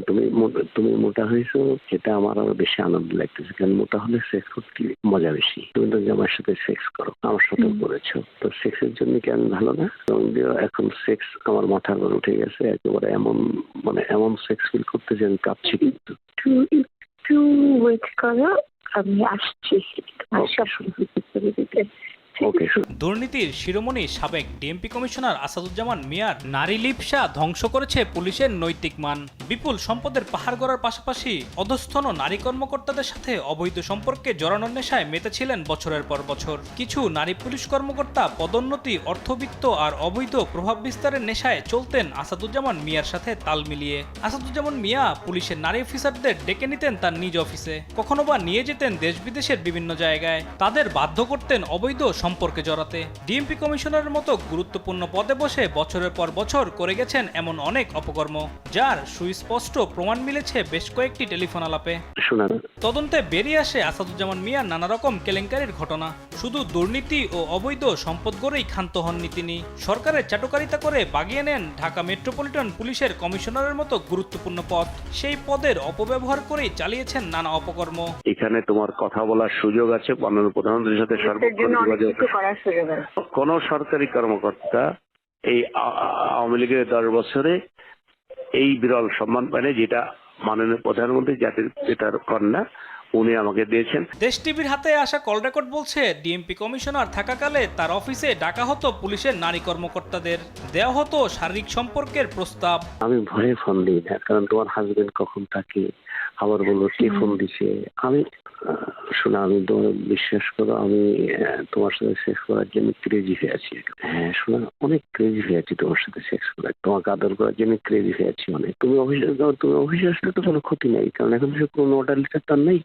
তুমি তুমি মোটা হয়েছো সেটা আমার আরও বেশি আনন্দ লাগতেছে। কারণ মোটা হলে সেক্স করতে মজা বেশি? তুমি তো জামার সাথে সেক্স করো আমার সাথে করেছ। তো সেক্সের জন্য কেন ভালো না? এবং এখন সেক্স আমার মাথার উপর উঠে গেছে একেবারে এমন মানে এমন সেক্স ফিল করতে যে আমি কাঁপছি কিন্তু। একটু ওয়েট করো আমি আসছি। আর দুর্নীতির শিরোমণি সাবেক ডিএমপি কমিশনার আসাদুজ্জামান মিয়ার নারী লিপসা ধ্বংস করেছে পুলিশের নৈতিক মান। বিপুল সম্পদের পাহাড় গড়ার পাশাপাশি অধস্থন নারী কর্মকর্তাদের সাথে অবৈধ সম্পর্কে জড়ানোর নেশায় মেতেছিলেন বছরের পর বছর। কিছু নারী পুলিশ কর্মকর্তা পদোন্নতি অর্থবিত্ত আর অবৈধ প্রভাব বিস্তারের নেশায় চলতেন আসাদুজ্জামান মিয়ার সাথে তাল মিলিয়ে। আসাদুজ্জামান মিয়া পুলিশের নারী অফিসারদের ডেকে নিতেন তার নিজ অফিসে। কখনো বা নিয়ে যেতেন দেশ বিদেশের বিভিন্ন জায়গায়। তাদের বাধ্য করতেন অবৈধ সম্পর্কে জড়াতে। ডিএমপি কমিশনারের মতো গুরুত্বপূর্ণ পদে বসে বছরের পর বছর করে গেছেন এমন অনেক অপকর্ম যার সুস্পষ্ট প্রমাণ মিলেছে বেশ কয়েকটি টেলিফোন আলাপে। তদন্তে বেরিয়ে আসে আসাদুজ্জামান মিয়ার নানা রকম কেলেঙ্কারির ঘটনা। শুধু দুর্নীতি ও অবৈধ সম্পদ গড়েই ক্ষান্ত হননি তিনি। সরকারের চাটুকারিতা করে বাগিয়ে নেন ঢাকা মেট্রোপলিটন পুলিশের কমিশনারের মতো গুরুত্বপূর্ণ পদ। সেই পদের অপব্যবহার করেই চালিয়েছেন নানা অপকর্ম। এখানে তোমার কথা বলার সুযোগ আছে মাননীয় প্রধানমন্ত্রীর সাথে সর্বক্ষণ যোগাযোগ কিছু করার সুযোগ আছে। কোন সরকারি কর্মকর্তা এই আওয়ামী লীগের দশ বছরে এই বিরল সম্মান পায়নি যেটা মাননীয় প্রধানমন্ত্রী জাতির পিতার কন্যা উনি আমাকে দিয়েছেন। দেশ টিভির হাতে আসা কল রেকর্ড বলছে ডিএমপি কমিশনার থাকাকালে তার অফিসে ডাকা হতো পুলিশের নারী কর্মকর্তাদের। দেওয়া হতো শারীরিক সম্পর্কের প্রস্তাব। আমি ভয়ে ফোন দিই না কারণ তোমার হাজবেন্ড কখন থাকে আবার বলল কে ফোন দিছে? আমি শোনো আমি তোমার বিশ্বাস করো, আমি তোমার সাথে সেক্স করার জন্য ক্রেজি হয়ে আছি। হ্যাঁ শোনা অনেক ক্রেজি হয়ে আছি তোমার সাথে সেক্স করার। তোমাকে আদর করার জন্য ক্রেজি হয়ে আছি অনেক। তুমি অফিসে তুমি অফিসে আসলে তো কোনো ক্ষতি নাই, কারণ এখন সে কোনো অর্ডার লিটার তার নেই।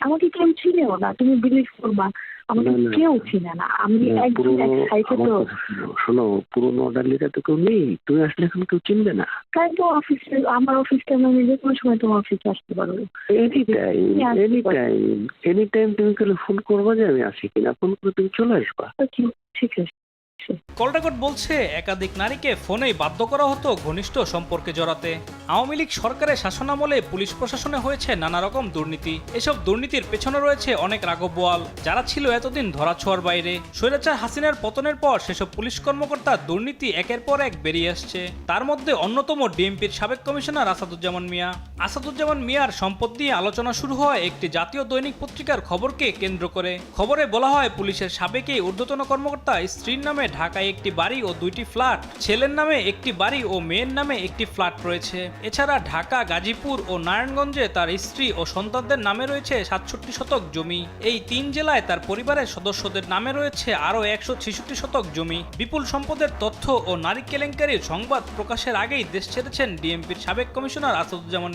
আমাকে কেউ চিনেও না, তুমি বিলিভ করবা। আমাকে। কেউ চিনে না। আমি না, একদম পুরোনো তো শোনো, শোনো পুরোনো অর্ডার লিটার তো কেউ নেই। তুমি আসলে এখন কেউ চিনবে না। তাই তো অফিসে আমার অফিসটা আমি যে কোনো সময় তোমার অফিসে আসতে পারো any time any time any time তুমি তাহলে ফোন করবা যে আমি আসি কিনা ফোন করে তুমি চলে আসবা। ঠিক আছে। কল রেকর্ড বলছে, একাধিক নারীকে ফোনেই বাধ্য করা হতো ঘনিষ্ঠ সম্পর্কে জড়াতে। আওয়ামী লীগ সরকারের শাসনামলে পুলিশ প্রশাসনে হয়েছে নানা রকম দুর্নীতি। এসব দুর্নীতির পেছনে রয়েছে অনেক রাঘব বোয়াল। যারা ছিল এতদিন ধরাছোঁয়ার বাইরে, স্বৈরাচার হাসিনার পতনের পর সেসব পুলিশ কর্মকর্তা দুর্নীতি একের পর এক বেরিয়ে আসছে। তার মধ্যে অন্যতম ডিএমপির সাবেক কমিশনার আসাদুজ্জামান মিয়া। আসাদুজ্জামান মিয়ার সম্পদ নিয়ে আলোচনা শুরু হয় একটি জাতীয় দৈনিক পত্রিকার খবরকে কেন্দ্র করে। খবরে বলা হয়, পুলিশের সাবেকেই ঊর্ধ্বতন কর্মকর্তা স্ত্রীর নামে ঢাকায় একটি বাড়ি ও দুইটি ফ্ল্যাট। ছেলের নামে একটি বাড়ি ও মেয়ের নামে একটি ফ্ল্যাট রয়েছে। এছাড়া ঢাকা, গাজীপুর ও নারায়ণগঞ্জে তার স্ত্রী ও সন্তানদের নামে রয়েছে সাতষট্টি শতক জমি। এই তিন জেলায় তার পরিবারের সদস্যদের নামে রয়েছে আরও একশো ছেষট্টি শতক জমি। বিপুল সম্পদের তথ্য ও নারী কেলেঙ্কারির সংবাদ প্রকাশের আগেই দেশ ছেড়েছেন ডিএমপির সাবেক কমিশনার আসাদুজ্জামান